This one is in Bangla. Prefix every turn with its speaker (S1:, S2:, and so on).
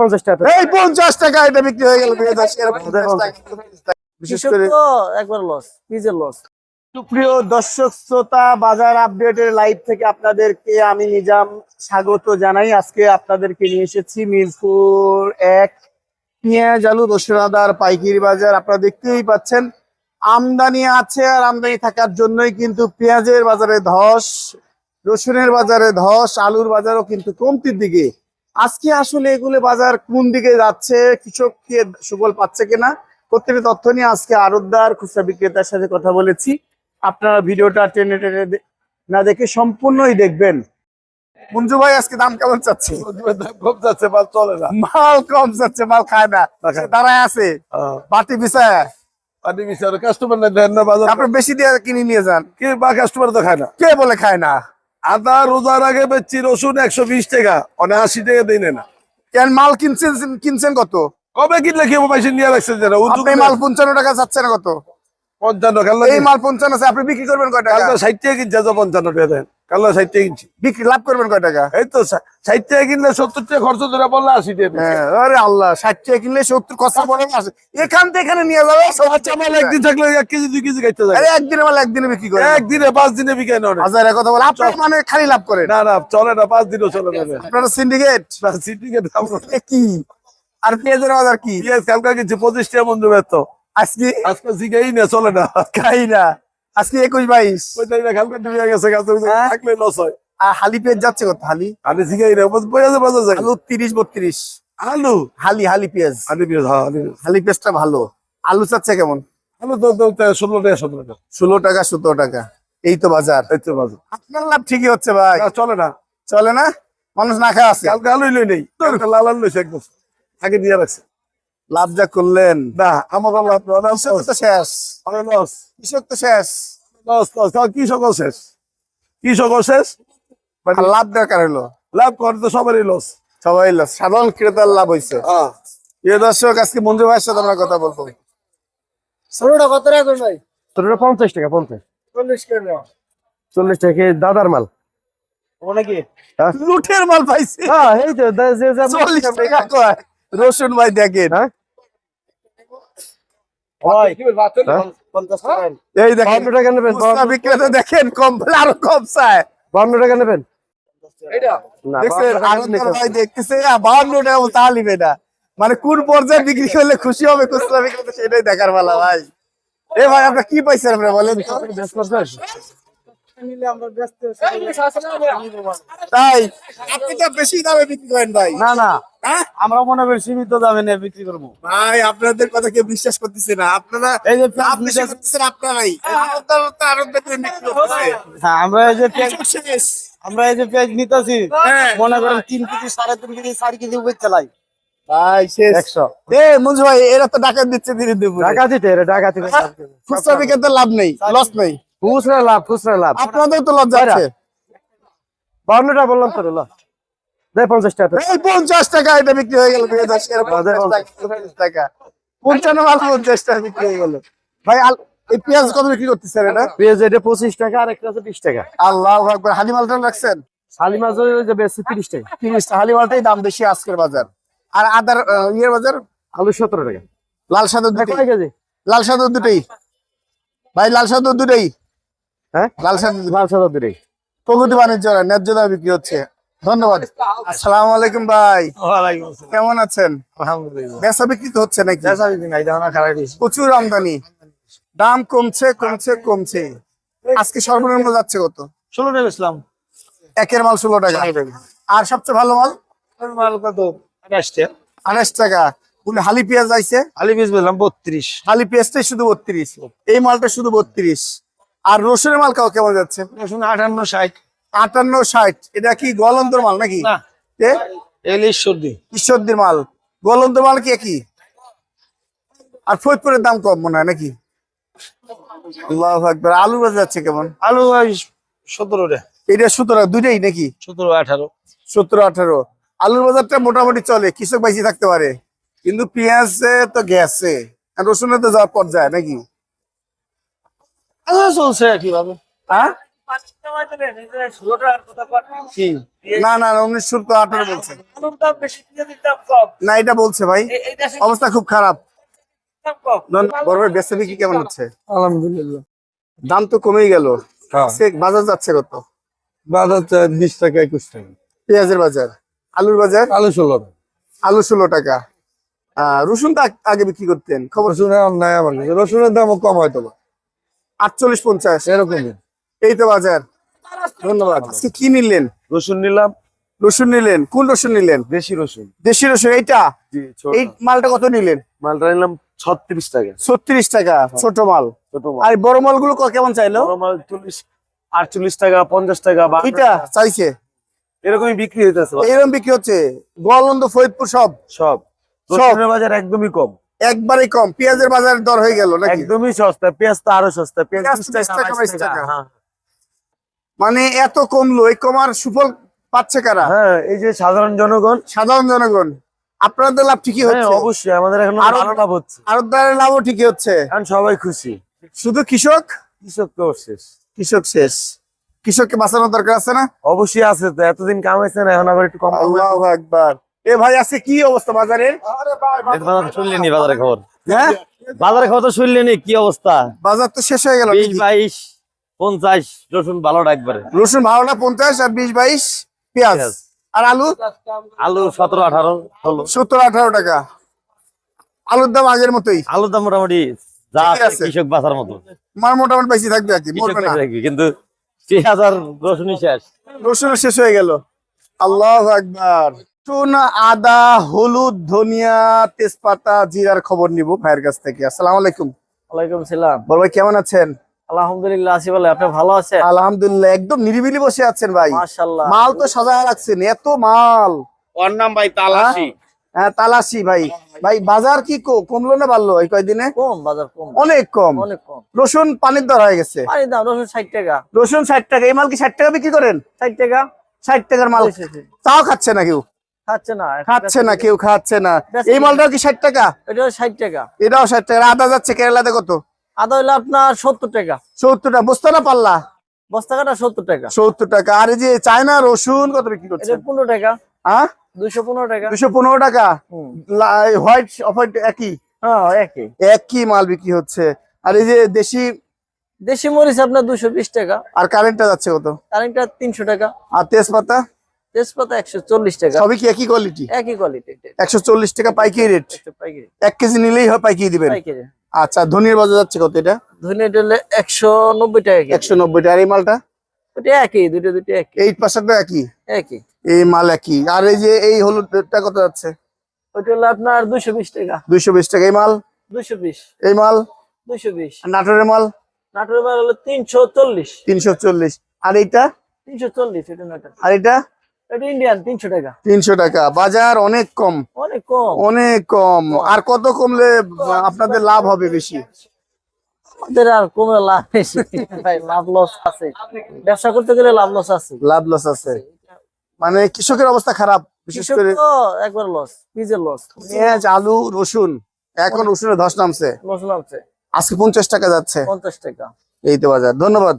S1: পঞ্চাশ টাকা
S2: এই পঞ্চাশ টাকা এটা বিক্রি হয়ে গেল। বিশেষ করে
S1: একবার লস পিজের লস
S2: সুপ্রিয় দর্শক শ্রোতা বাজার আপডেটের লাইভ থেকে আপনাদেরকে আমি নিজাম স্বাগত জানাই। আজকে আপনাদেরকে নিয়ে এসেছি মিরপুর এক পেঁয়াজ আলু রসুনাদার পাইকারি বাজার। আপনারা দেখতেই পাচ্ছেন আমদানি আছে আর আমদানি থাকার জন্যই কিন্তু পেঁয়াজের বাজারে ধস রসুনের বাজারে ধস আলুর বাজারও কিন্তু কমতির দিকে আজকে আসলে এগুলো বাজার কোন দিকে যাচ্ছে কৃষক কি সুফল পাচ্ছে কিনা প্রত্যেকটা তথ্য নিয়ে আজকে আরতদার খুচরা বিক্রেতার সাথে কথা বলেছি। আপনারা ভিডিওটা টেনে টেনে না দেখে সম্পূর্ণই দেখবেন। মঞ্জু ভাই আজকে দাম কেমন চাচ্ছে?
S3: কম যাচ্ছে মাল চলে না।
S2: মাল কম যাচ্ছে মাল খায় না। দাঁড়ায় আছে। বাটি বিছায়।
S3: পানি মিশার কাস্টমার না দেন না বাজার
S2: আপনি বেশি দিয়ে কিনে নিয়ে যান।
S3: কি বা কাস্টমার তো খায় না।
S2: কে বলে খায় না?
S3: আদা রোজার আগে বেচছি রসুন একশো বিশ টাকা অনেক আশি টাকা দিই না।
S2: কেন মাল কিনছেন কিনছেন কত?
S3: কবে কিনলে কি পাইছেন নিয়ে রাখছে
S2: যেন মাল পঞ্চান্ন টাকা চাচ্ছেন কত?
S3: পঞ্চান্ন
S2: এই মাল পঞ্চান্ন আছে আপনি বিক্রি করবেন কয় টাকা?
S3: ষাট টাকা কিনছে পঞ্চান্ন টাকা দেন। কাল ষাট টাকা কিনছি।
S2: বিক্রি লাভ করবেন কয় টাকা?
S3: এই তো ষা- ষাট টাকা কিনলে সত্তর টাকা খরচ ধরে বললে আশি টাকা
S2: হ্যাঁ, আরে আল্লাহ ষাট টাকা কিনলে সত্তর কষ্ট পড়ে আসে। এখান থেকে এখানে নিয়ে যাবে
S3: আচ্ছা মাল একদিন থাকলে এক কেজি দুই কেজি খাইতে
S2: আরে একদিনে মাল একদিনে বিক্রি করে।
S3: একদিনে পাঁচ দিনে বিকায় না অনেক।
S2: হাজারের কথা বলে আপনার মানে খালি লাভ করেন
S3: না না চলে না পাঁচ দিনও চলে না
S2: আপনারা সিন্ডিকেট
S3: দাম
S2: কি? আর পেঁয়াজের বাজার কি?
S3: পিঁয়াজ কালকা কিনছি পঁচিশ টাকা বন্ধু ব্যস্ত
S2: আজকে?
S3: আজকে জিগাই না চলে না।
S2: খাই না। আজকে একুশ বাইশ।
S3: ওইটাই ডুবে গেছে
S2: হ্যাঁ?
S3: থাকলে লস হয়।
S2: আর হালি পেঁয়াজ যাচ্ছে কত? হালি?
S3: আলু জিগাই না বাজার যায়
S2: আলু তিরিশ বত্রিশ।
S3: আলু?
S2: হালি হালি পেঁয়াজ।
S3: আলু পেঁয়াজ হ্যাঁ
S2: হালি পেঁয়াজটা ভালো। আলু চাচ্ছে কেমন?
S3: আলু তো ষোলো টাকা সতেরো টাকা।
S2: ষোলো টাকা সতেরো টাকা। এই তো বাজার।
S3: এই তো বাজার।
S2: আপনার লাভ ঠিকই হচ্ছে ভাই।
S3: চলে না।
S2: চলে না? মানুষ না খায় আছে
S3: কালকে আলুই লই নেই। লাল আলু লইছে একদম আগে দিয়ে রাখছে।
S2: লাভ যা করলেন।
S3: না আমার লাভ
S2: কৃষক তো শেষ।
S3: লস।
S2: কৃষক তো শেষ।
S3: Loss loss. কি সকল শেষ। কি সকল শেষ। মানে
S2: লাভ দরকার হলো
S3: লাভ করে তো সবারই লস।
S2: সবাই লাভ সাধারণ ক্রেতার লাভ হয়েছে প্রিয় দর্শক আজকে মঞ্জু ভাইয়ের সাথে আমরা কথা বলব।
S1: ষোলোটা কত টাকা ভাই? ষোলোটা পঞ্চাশ টাকা পঞ্চাশ।
S2: চল্লিশ করে।
S1: চল্লিশ টাকা দাদার মাল।
S2: নাকি লুটের মাল পাইছে।
S1: হ্যাঁ
S2: রসুন ভাই দেখেন।
S1: হ্যাঁ?
S2: এই দেখেন
S1: বান্ন টাকা নেবেন
S2: খুচরা বিক্রেতা দেখেন কম আরও কম চায়
S1: বান্ন টাকা নেবেন।
S2: মানে কোন পর্যায়ে বিক্রি করলে খুশি হবে খুচরা বিক্রেতা সেটাই দেখার ভালো ভাই। এ ভাই আপনার কি পাইছেন আপনারা বলেন? তাই? আপনি তো বেশি দামে বিক্রি করেন ভাই।
S1: না না।
S2: হ্যাঁ?
S1: আমরা মনে করি সীমিত দামে নিয়ে বিক্রি করব।
S2: ভাই আপনাদের কথা কেউ বিশ্বাস করতেছে না। আপনারা
S1: এই যে
S2: করতেছেন আপনারাই। আরও বেতন
S1: হ্যাঁ আমরা এই যে পেঁয়াজ আমরা এই যে পেঁয়াজ নিতেছি
S2: হ্যাঁ।
S1: মনে করেন তিন কেজি সাড়ে তিন কেজি চার কেজি উপর চালাই।
S2: ভাই শেষ।
S1: একশো।
S2: এ মঞ্জু ভাই এরা তো ডাকাত দিচ্ছে ধীরে ধীরে।
S1: টাকা দিতে রে টাকা
S2: খুচরা বিক্রেতার লাভ নেই লস নেই।
S1: খুচরা লাভ খুচরা লাভ।
S2: আপনাদের তো লজ্জা? আছে।
S1: বাউন্নটা বললাম তো ল। পঞ্চাশ টাকা
S2: এই পঞ্চাশ টাকা এটা বিক্রি হয়ে গেল টাকা, পঞ্চান্ন মাল পঞ্চাশ টাকা বিক্রি হয়ে গেল। ভাই এই পেঁয়াজ কত বিক্রি করতেছেন এটা?
S1: পেঁয়াজ এটা পঁচিশ টাকা আর একটা আছে বিশ টাকা।
S2: আল্লাহ একবার হালি মালটা রাখছেন?
S1: শালি মাছ যে বেশি তিরিশ টাকা।
S2: তিরিশটা হালি মালটাই দাম বেশি আজকের বাজার। আর আদার ইয়ের বাজার?
S1: আলু সতেরো টাকা।
S2: লাল সাদা দুটোই।
S1: কয়
S2: লাল সাদা দুটোই। ভাই লাল সাদা দুটোই।
S1: হ্যাঁ?
S2: সাদা বাণিজ্য ন্যায্য দামে বিক্রি হচ্ছে? ধন্যবাদ। আসসালামু আলাইকুম ভাই। কেমন আছেন?
S1: আলহামদুলিল্লাহ।
S2: বেচা বিক্রি তো হচ্ছে নাকি?
S1: নাই দাও না খারাপ
S2: প্রচুর আমদানি। দাম কমছে কমছে কমছে। আজকে সর্বনিম্ন যাচ্ছে কত?
S1: ষোলো টাকা
S2: একের মাল ষোলো টাকা। আর সবচেয়ে ভালো মাল?
S1: মাল কত? আঠাশ টাকা।
S2: আঠাশ টাকা। উনি হালি পেঁয়াজ আইছে
S1: আলি বীজ বললাম বত্রিশ।
S2: হালি পেঁয়াজটাই শুধু বত্রিশ। এই মালটা শুধু বত্রিশ। আর রসুনের মাল কাউ কেমন যাচ্ছে?
S1: রসুন আটান্ন ষাট।
S2: আটান্ন ষাট। এটা কি গলন্তর মাল নাকি?
S1: সর্দি
S2: ঈশ্বরদীর মাল। গলন্তর মাল কি একই? আর ফরিদপুরের দাম কম মনে হয় নাকি? আল্লাহ একবার আলু বাজার যাচ্ছে কেমন?
S1: আলু সতেরো
S2: এটা সতেরো দুইটাই নাকি?
S1: সতেরো আঠারো।
S2: সতেরো আঠারো। আলুর বাজারটা মোটামুটি চলে কৃষক বেশি থাকতে পারে। কিন্তু পেঁয়াজে তো গ্যাসে আর রসুনে তো যাওয়ার পর্যায়ে নাকি?
S1: চলছে কীভাবে?
S2: হ্যাঁ? না না উনিশশো তো আঠারো বলছে। না এটা বলছে ভাই। অবস্থা খুব খারাপ। ধন- বেচা বিক্রি কেমন হচ্ছে?
S1: আলহামদুলিল্লাহ।
S2: দাম তো কমেই গেল।
S3: হ্যাঁ।
S2: সে বাজার যাচ্ছে কত?
S3: বাজার বিশ টাকা একুশ টাকা।
S2: পেঁয়াজের বাজার। আলুর বাজার?
S3: আলু ষোলো
S2: আলু ষোলো টাকা। আহ, রসুন তো আগে বিক্রি করতেন। খবর?
S3: রসুনের নাই আমার রসুনের দামও কম হয়তো বা।
S2: আটচল্লিশ পঞ্চাশ।
S3: এরকমই।
S2: এই তো বাজার। ধন্যবাদ। আজকে কি নিলেন?
S3: রসুন নিলাম।
S2: রসুন নিলেন। কোন রসুন নিলেন?
S3: দেশি রসুন।
S2: দেশি রসুন এইটা? এই মালটা কত নিলেন?
S3: মালটা নিলাম ছত্রিশ টাকা।
S2: ছত্রিশ টাকা ছোট মাল।
S3: ছোট
S2: আর বড় মালগুলো কেমন চাইলো?
S3: মাল চল্লিশ আটচল্লিশ টাকা পঞ্চাশ টাকা বা
S2: এটা চাইছে?
S3: এরকমই বিক্রি হইতেছে।
S2: এরকম বিক্রি হচ্ছে? গোয়ালন্দ ফরিদপুর সব।
S3: সব? রসুনের বাজার একদমই কম।
S2: একবারই কম। পেঁয়াজের বাজার দর হয়ে গেল নাকি?
S3: একদমই সস্তা। পেঁয়াজ তো আরও সস্তা। পেঁয়াজ টাকা বাইশ টাকা। হ্যাঁ।
S2: মানে এত কমলো এই কমার সুফল পাচ্ছে কারা?
S3: হ্যাঁ এই যে সাধারণ জনগণ।
S2: সাধারণ জনগণ আপনাদের লাভ ঠিকই
S3: হ্যাঁ
S2: হচ্ছে।
S3: অবশ্যই আমাদের এখন
S2: আরো-
S3: লাভ হচ্ছে।
S2: আরবদারের লাভও ঠিকই হচ্ছে।
S3: এখন সবাই খুশি।
S2: শুধু কৃষক?
S3: কৃষক তো শেষ
S2: কৃষক শেষ। কৃষককে বাঁচানোর দরকার আছে না?
S3: অবশ্যই আছে তো এতদিন কামাইছে না এখন আবার একটু কম
S2: আল্লাহ একবার এ ভাই আছে কি অবস্থা বাজারে
S4: শুনলেনি বাজারে খবর।
S2: হ্যাঁ?
S4: বাজারে খবর তো শুনলেনি কি অবস্থা?
S2: বাজার তো শেষ হয়ে গেল
S4: বিশ বাইশ পঞ্চাশ রসুন ভালোটা একবারে।
S2: রসুন ভালোটা পঞ্চাশ আর বিশ বাইশ পেঁয়াজ। আর আলু?
S4: আলু সতেরো আঠারো ষোলো।
S2: সত্তর আঠারো টাকা। আলুর দাম আগের মতোই।
S4: আলুর দাম মোটামুটি যা। কৃষক বাঁচার মতো।
S2: মার মোটামুটি বেশি থাকবে আর কি
S4: কিন্তু পেঁয়াজ আর রসুনই শেষ।
S2: রসুন শেষ হয়ে গেল। আল্লাহ একবার রসুন আদা হলুদ ধনিয়া তেজপাতা জিরার খবর নিব ভাইয়ের কাছ থেকে। আসসালামু আলাইকুম।
S1: ওয়ালাইকুম সালাম।
S2: বড় ভাই কেমন আছেন?
S1: আলহামদুলিল্লাহ আছি বলে আপনি ভালো আছেন?
S2: আলহামদুলিল্লাহ একদম নিরিবিলি বসে আছেন ভাই।
S1: মাশাআল্লাহ।
S2: মাল তো সাজায় রাখছেন এত মাল।
S4: ওর নাম ভাই
S2: তালাশি। হ্যাঁ? তালাশি ভাই। ভাই বাজার কি কমলো না বাড়লো এই কয়দিনে?
S1: কম বাজার কম।
S2: অনেক কম।
S1: অনেক কম।
S2: রসুন পানির দর হয়ে গেছে।
S1: পানির দাম রসুন ষাট টাকা।
S2: রসুন ষাট টাকা এই মাল কি ষাট টাকা বিক্রি করেন?
S1: ষাট টাকা।
S2: ষাট টাকার মাল। তাও খাচ্ছে না কেউ?
S1: খাচ্ছে না।
S2: খাচ্ছে না কেউ খাচ্ছে না। এই মালটাও কি ষাট টাকা?
S1: এটা ষাট টাকা।
S2: এটাও ষাট টাকা। আদা যাচ্ছে কেরালাতে কত?
S1: আদা হইল আপনার সত্তর টাকা।
S2: সত্তর টাকা। না
S1: বস্তা কাটা সত্তর টাকা।
S2: সত্তর টাকা। আর এই যে চায়না রসুন কত বিক্রি করছে
S1: পনেরো টাকা।
S2: হ্যাঁ
S1: দুইশো পনেরো টাকা।
S2: দুশো পনেরো টাকা। হোয়াইট অফ হোয়াইট একই?
S1: হ্যাঁ একই।
S2: একই মাল বিক্রি হচ্ছে। আর এই যে দেশি?
S1: দেশি মরিচ আপনার দুশো বিশ টাকা।
S2: আর কারেন্টটা যাচ্ছে কত?
S1: কারেন্টটা তিনশো টাকা।
S2: আর তেজপাতা?
S1: তেজপাতা একশো চল্লিশ টাকা।
S2: সবই কি একই কোয়ালিটি
S1: একই কোয়ালিটি
S2: একশো চল্লিশ টাকা পাইকারি রেট
S1: পাইকারি
S2: এক কেজি নিলেই হয় পাইকারি দিবেন? আচ্ছা ধনিয়ার বাজার যাচ্ছে কত এটা?
S1: ধনিয়া হলে একশো নব্বই টাকা
S2: একশো নব্বই টাকা। এই মালটা?
S1: ওটা একই দুটো দুটো একই।
S2: এই পাঁচশো একই?
S1: একই।
S2: এই মাল একই। আর এই যে এই হলুদটা কত যাচ্ছে?
S1: ওটা হলো আপনার দুশো বিশ টাকা।
S2: দুইশো বিশ টাকা। এই মাল?
S1: দুশো বিশ।
S2: এই মাল?
S1: দুশো বিশ।
S2: নাটোরের মাল?
S1: নাটোর মাল হলো তিনশো চল্লিশ।
S2: তিনশো চল্লিশ। আর এইটা?
S1: তিনশো চল্লিশ এটা নাটোর।
S2: আর এটা
S1: এটা ইন্ডিয়ান তিনশো টাকা।
S2: তিনশো টাকা। বাজার অনেক কম।
S1: অনেক কম।
S2: অনেক কম। আর কত কমলে আপনাদের লাভ হবে বেশি?
S1: আমাদের আর কমে লাভ বেশি। ভাই লাভ লস আছে। ব্যবসা করতে গেলে লাভ লস আছে।
S2: লাভ লস আছে। মানে কৃষকের অবস্থা খারাপ বিশেষ করে
S1: একবার লস পিজের লস
S2: পেঁয়াজ আলু রসুন এখন রসুনের ধস নামছে।
S1: নামছে।
S2: আজকে পঞ্চাশ টাকা যাচ্ছে।
S1: পঞ্চাশ টাকা।
S2: এই তো বাজার। ধন্যবাদ।